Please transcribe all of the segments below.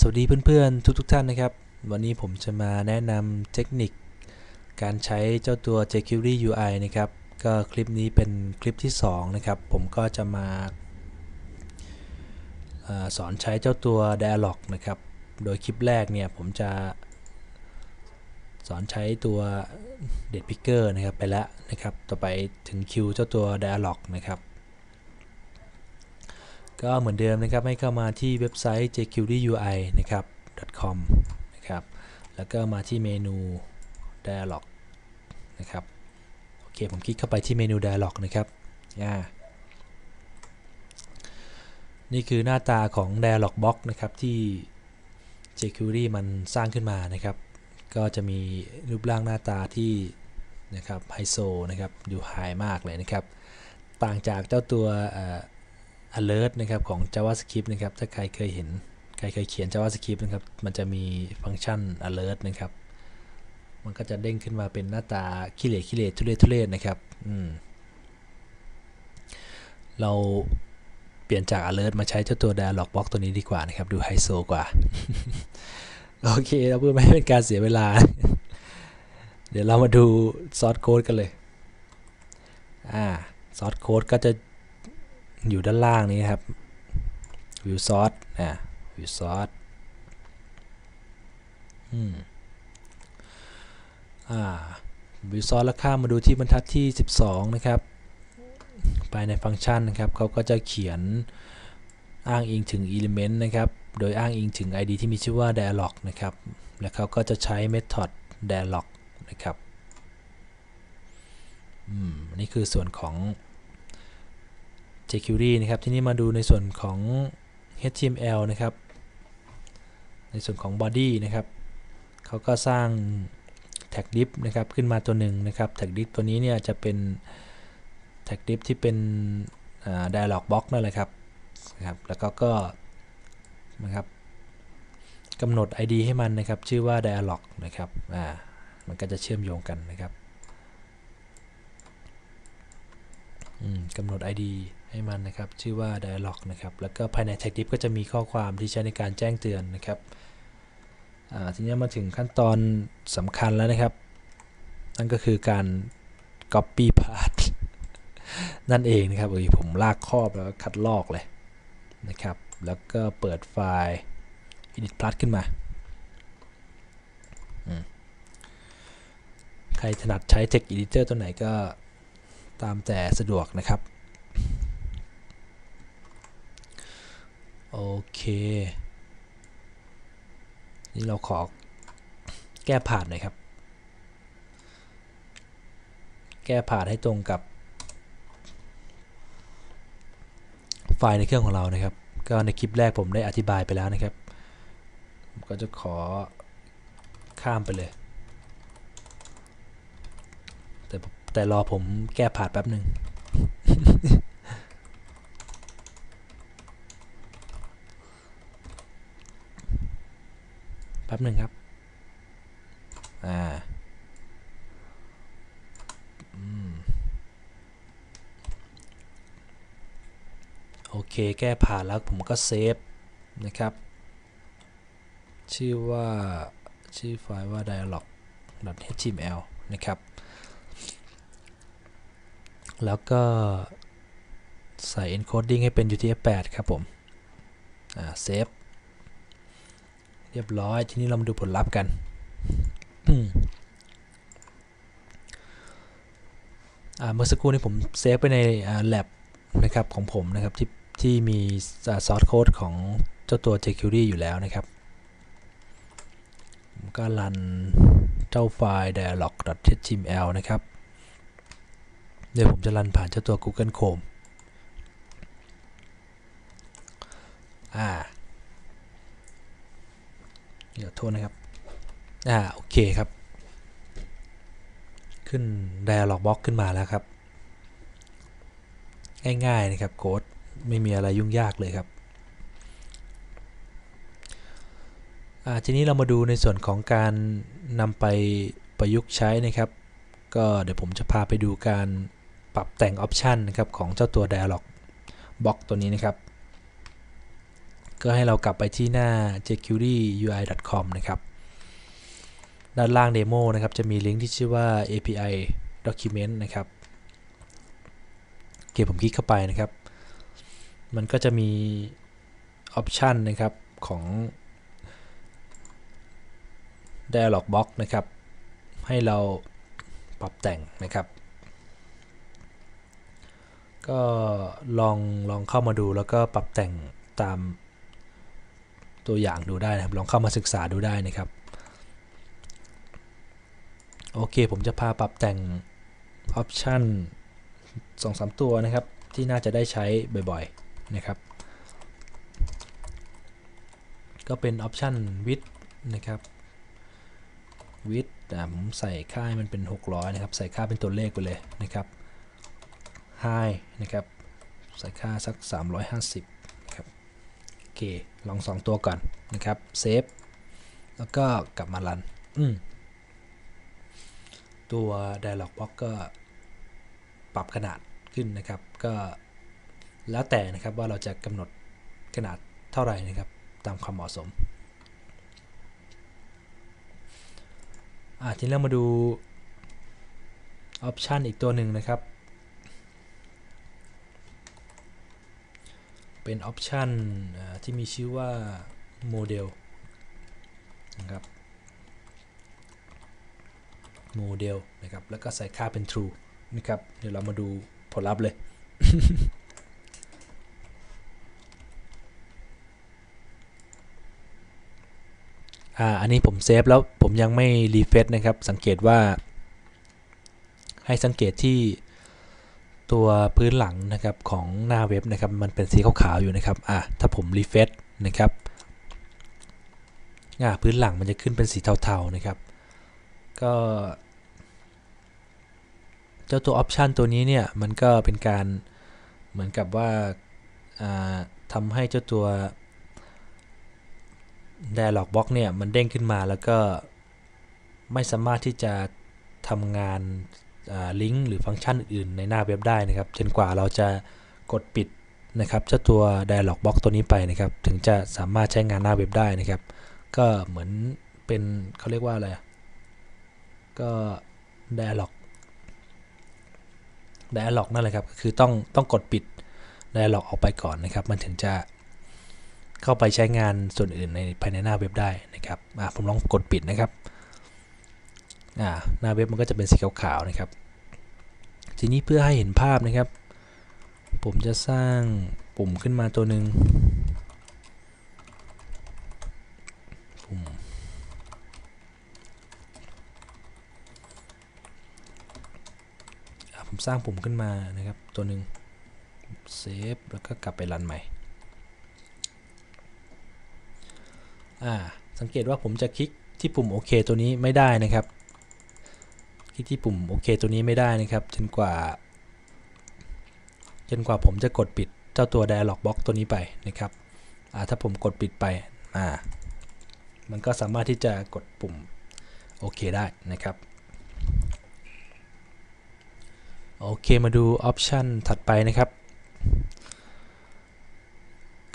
สวัสดีเพื่อนๆ ทุกๆทท่านนะครับ วันนี้ผมจะมาแนะนำเทคนิค การใช้เจ้าตัว jQuery UI นะครับ ก็คลิปนี้เป็นคลิปที่ 2 นะครับ ผมก็จะมาอสอนใช้เจ้าตัว Dialog นะครับ โดยคลิปแรกเนี่ยผมจะ สอนใช้ตัว d e a d Picker นะครับไปแล้วนะครับ ต่อไปถึงคิวเจ้าตัว Dialog นะครับ ก็เหมือนเดิมนะครับให้เข้ามาที่เว็บไซต์ jqdui นะครับ .com นะครับแล้วก็มาที่เมนู dialog นะครับโอเคผมคลิกเข้าไปที่เมนู dialog นะครับอ่านี่คือหน้าตาของ dialog box นะครับที่ jQuery มันสร้างขึ้นมานะครับ ก็จะมีรูปร่างหน้าตาที่นะครับไฮโซนะครับ ดูไฮมากเลยนะครับ ต่างจากเจ้าตัว alert นะครับของ JavaScript นะครับถ้าใครเคยเห็นใครเคยเขียน JavaScript นะครับมันจะมีฟังก์ชัน alert นะครับมันก็จะเด้งขึ้นมาเป็นหน้าตาขี้เหร่ขี้เหร่ทุเรศทุเรศนะครับอืมเราเปลี่ยนจาก alert มาใช้เจ้าตัว dialog box ตัวนี้ดีกว่านะครับ ดูไฮโซกว่า โอเคเราเพื่อไม่ให้เป็นการเสียเวลา เดี๋ยวเรามาดูซอสโค้ดกันเลย อ่าซอสโค้ดก็จะ อยู่ด้านล่างนี้ครับ view source อ่า view source อืมอ่า view source แล้วข้ามมาดูที่บรรทัดที่ 12 นะครับ ไปในฟังก์ชันนะครับเขาก็จะเขียนอ้างอิงถึง element นะครับ โดยอ้างอิงถึง id ที่มีชื่อว่า dialog นะครับ แล้วเขาก็จะใช้ method dialog นะครับ อืม นี่คือส่วนของ jQuery นะครับ ทีนี้มาดูในส่วนของ HTML นะครับ ในส่วนของ body นะครับเขาก็สร้าง tag div นะครับขึ้นมาตัวหนึ่งนะครับ tag div ตัวนี้เนี่ยจะเป็น tag div ที่เป็น dialog box นั่นแหละครับนะครับ แล้วก็ก็นะครับกำหนด ID ให้มันนะครับ ชื่อว่า dialog นะครับอ่ามันก็จะเชื่อมโยงกันนะครับ กำหนด ID ให้มันนะครับ ชื่อว่า dialog นะครับ แล้วก็ภายใน tag div ก็จะมีข้อความที่ใช้ในการแจ้งเตือนนะครับทีนี้มาถึงขั้นตอนสำคัญแล้วนะครับ นั่นก็คือการ copy path นั่นเองนะครับเออผมลากครอบแล้วคัดลอกเลยนะครับ แล้วก็เปิดไฟล์ edit plus ขึ้นมาใครถนัดใช้ text editor ตัวไหนก็ ตามแต่สะดวกนะครับ โอเคนี่เราขอแก้ผ่านหน่อยครับ แก้ผ่านให้ตรงกับ ไฟล์ในเครื่องของเรานะครับ ก็ในคลิปแรกผมได้อธิบายไปแล้วนะครับ ก็จะขอข้ามไปเลย แต่รอผมแก้ผ่านแป๊บหนึ่งแป๊บหนึ่งครับ อ่าโอเค แก้ผ่านแล้วผมก็เซฟนะครับ ชื่อว่า ชื่อไฟล์ว่า dialog.html นะครับ แล้วก็ใส่ encoding ให้เป็น UTF-8 ครับผม อ่า เซฟ เรียบร้อย ทีนี้เรามาดูผลลัพธ์กันเมื่อสักครู่นี้ผมเซฟไปใน lab นะครับของผมนะครับที่ที่มีซอสโค้ดของเจ้าตัว jQuery อยู่แล้วนะครับ ก็รันเจ้าไฟล์ dialog.html นะครับ เดี๋ยวผมจะรันผ่านเจ้าตัว Google Chrome อ่า เดี๋ยวโทษนะครับ อ่า โอเคครับ ขึ้น dialog box ขึ้นมาแล้วครับ ง่ายๆนะครับโค้ดไม่มีอะไรยุ่งยากเลยครับ อ่า ทีนี้เรามาดูในส่วนของการนำไปประยุกต์ใช้นะครับ ก็เดี๋ยวผมจะพาไปดูการ ปรับแต่งออปชันนะครับของเจ้าตัว Dialog Box ตัวนี้นะครับ ก็ให้เรากลับไปที่หน้า jQueryui.com นะครับ ด้านล่างเดโมนะครับ จะมีลิงก์ที่ชื่อว่า API Document นะครับโอเคผมคลิกเข้าไปนะครับ มันก็จะมีออปชันนะครับของ Dialog Box นะครับ ให้เราปรับแต่งนะครับ ก็ลองลองเข้ามาดูแล้วก็ปรับแต่งตามตัวอย่างดูได้นะครับ ลองเข้ามาศึกษาดูได้นะครับ โอเค ผมจะพาปรับแต่งออปชัน2-3 ตัวนะครับ ที่น่าจะได้ใช้บ่อยๆนะครับ ก็เป็นออปชัน width นะครับ width ผมใส่ค่าให้มันเป็น 600 นะครับ ใส่ค่าเป็นตัวเลขไปเลยนะครับ high นะครับใส่ค่าสัก 350ครับโอเคลอง 2 ตัวก่อนนะครับเซฟแล้วก็กลับมารันอืมตัว dialog box ก็ปรับขนาดขึ้นนะครับ ก็แล้วแต่นะครับว่าเราจะกำหนดขนาดเท่าไหร่นะครับ ตามความเหมาะสมอ่าทีนี้เรามาดูออปชันอีกตัวหนึ่งนะครับ เป็นออปชันที่มีชื่อว่าโมเดลนะครับโมเดลนะครับแล้วก็ใส่ค่าเป็น true นะครับเดี๋ยวเรามาดูผลลัพธ์เลยอ่าอันนี้ผมเซฟแล้วผมยังไม่รีเฟซนะครับ สังเกตว่า ให้สังเกตที่ ตัวพื้นหลังนะครับของหน้าเว็บนะครับมันเป็นสีขาวๆอยู่นะครับอ่าถ้าผมรีเฟซนะครับอ่าพื้นหลังมันจะขึ้นเป็นสีเทาๆนะครับ ก็เจ้าตัวออปชันตัวนี้เนี่ยมันก็เป็นการเหมือนกับว่าทำให้เจ้าตัว Dialog Box เนี่ยมันเด้งขึ้นมาแล้วก็ไม่สามารถที่จะทำงาน ลิงก์หรือฟังก์ชันอื่นๆในหน้าเว็บได้นะครับ จนกว่าเราจะกดปิดนะครับเจ้าตัว Dialog Box ตัวนี้ไปนะครับ ถึงจะสามารถใช้งานหน้าเว็บได้นะครับ ก็เหมือนเป็นเขาเรียกว่าอะไรก็ Dialog Dialog นั่นแหละครับก็คือต้องต้องกดปิด Dialog ออกไปก่อนนะครับ มันถึงจะเข้าไปใช้งานส่วนอื่นในภายในหน้าเว็บได้นะครับผมลองกดปิดนะครับ หน้าเว็บมันก็จะเป็นสีขาวๆนะครับ ทีนี้เพื่อให้เห็นภาพนะครับ ผมจะสร้างปุ่มขึ้นมาตัวหนึ่งปุ่มผมสร้างปุ่มขึ้นมานะครับตัวหนึ่งเซฟแล้วก็กลับไปรันใหม่อ่าสังเกตว่าผมจะคลิกที่ปุ่มโอเคตัวนี้ไม่ได้นะครับ คลิกที่ปุ่มโอเคตัวนี้ไม่ได้นะครับจนกว่าจนกว่าผมจะกดปิดเจ้าตัว Dialog Box ตัวนี้ไปนะครับถ้าผมกดปิดไปอ่ามันก็สามารถที่จะกดปุ่มโอเคได้นะครับโอเคมาดูออปชันถัดไปนะครับ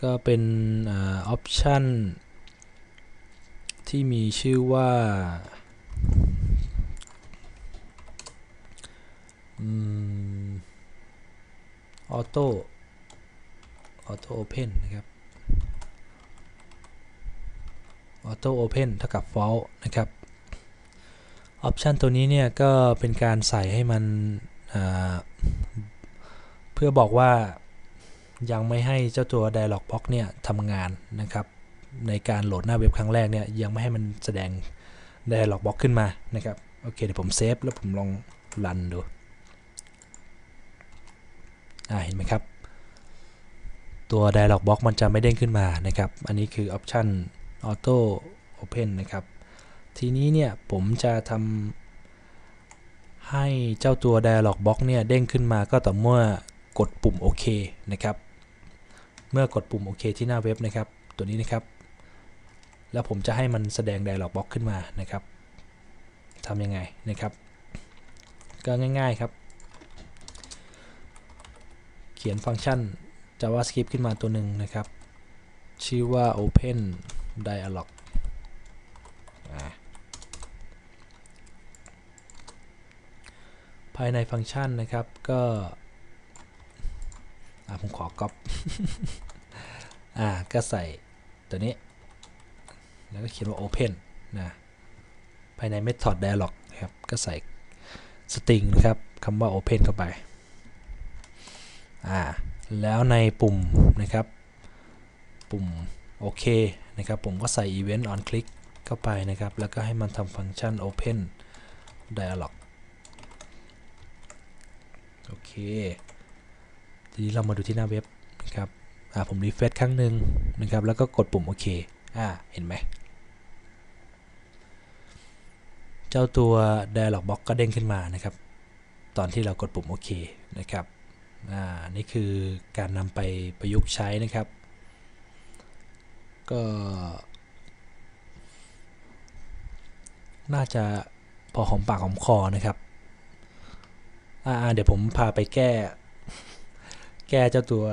ก็เป็นออปชันที่มีชื่อว่า ออโต้ ออโต้โอเพนนะครับ ออโต้โอเพนเท่ากับ false นะครับออปชันตัวนี้เนี่ยก็เป็นการใส่ให้มันเพื่อบอกว่ายังไม่ให้เจ้าตัว Dialog Box เนี่ยทำงานนะครับ ในการโหลดหน้าเว็บครั้งแรกเนี่ยยังไม่ให้มันแสดง Dialog Box ขึ้นมานะครับ โอเคเดี๋ยวผมเซฟแล้วผมลองรันดู เห็นไหมครับ ตัว Dialog Box มันจะไม่เด้งขึ้นมานะครับ อันนี้คือ Option Auto Open นะครับ ทีนี้เนี่ยผมจะทำให้เจ้าตัว Dialog Box เนี่ยเด้งขึ้นมาก็ต่อเมื่อกดปุ่มโอเคนะครับ เมื่อกดปุ่มโอเคที่หน้าเว็บนะครับ ตัวนี้นะครับ แล้วผมจะให้มันแสดง Dialog Box ขึ้นมานะครับทำยังไงนะครับ ก็ง่าย ๆครับ เขียนฟังก์ชัน JavaScript ขึ้นมาตัวหนึ่งนะครับ ชื่อว่า Open Dialog ภายในฟังก์ชันนะครับก็ผมขอก๊อปอ่าก็ใส่ตัวนี้ แล้วก็เขียนว่า Open นะภายใน Method Dialog นะครับ ก็ใส่ string นะครับคำว่า Open เข้าไป อ่าแล้วในปุ่มนะครับ ปุ่มโอเคนะครับผมก็ใส่ Event on click เข้าไปนะครับ แล้วก็ให้มันทำฟังก์ชัน Open Dialog โอเค ทีนี้เรามาดูที่หน้าเว็บนะครับอ่าผมรีเฟรชครั้งหนึ่งนะครับ แล้วก็กดปุ่มโอเคอ่าเห็นไหมเจ้าตัว Dialog Box ก็เด้งขึ้นมานะครับ ตอนที่เรากดปุ่มโอเคนะครับ อ่านี่คือการนำไปประยุกต์ใช้นะครับ ก็ น่าจะพอหอมปากหอมคอนะครับอ่าเดี๋ยวผมพาไปแก้ แก้เจ้าตัว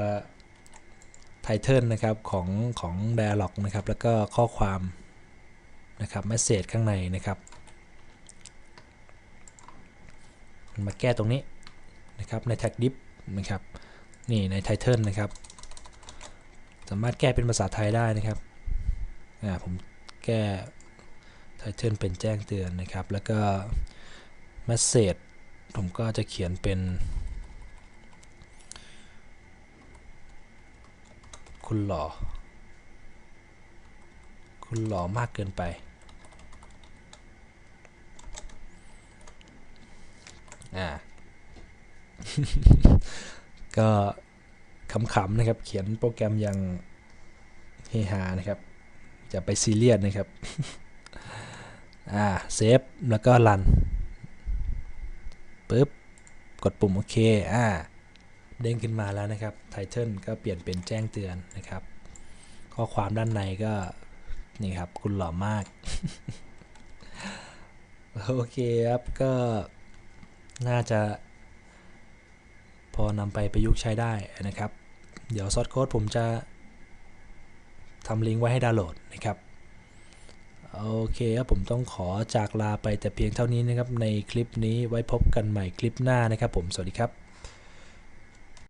ไทเทิลนะครับของของ Dialog นะครับ แล้วก็ข้อความนะครับ Message ข้างในนะครับมาแก้ตรงนี้นะครับใน tag div นะครับ นี่ใน title นะครับ สามารถแก้เป็นภาษาไทยได้นะครับอ่าผมแก้ title เป็นแจ้งเตือนนะครับ แล้วก็ message ผมก็จะเขียนเป็นคุณหล่อ คุณหล่อมากเกินไป อ่า ก็ขำๆนะครับ เขียนโปรแกรมอยังเฮฮานะครับ จะไปซีเรียสนะครับ อ่าเซฟแล้วก็รันปึ๊บ กดปุ่มโอเค อ่า เด้งขึ้นมาแล้วนะครับไทเทิลก็เปลี่ยนเป็นแจ้งเตือนนะครับ ข้อความด้านในก็ นี่ครับ คุณหล่อมาก โอเคครับ ก็น่าจะ พอนำไปประยุกต์ใช้ได้นะครับ เดี๋ยวซอสโค้ดผมจะทำลิงก์ไว้ให้ดาวน์โหลดนะครับโอเคครับผมต้องขอจากลาไปแต่เพียงเท่านี้นะครับในคลิปนี้ไว้พบกันใหม่คลิปหน้านะครับผมสวัสดีครับ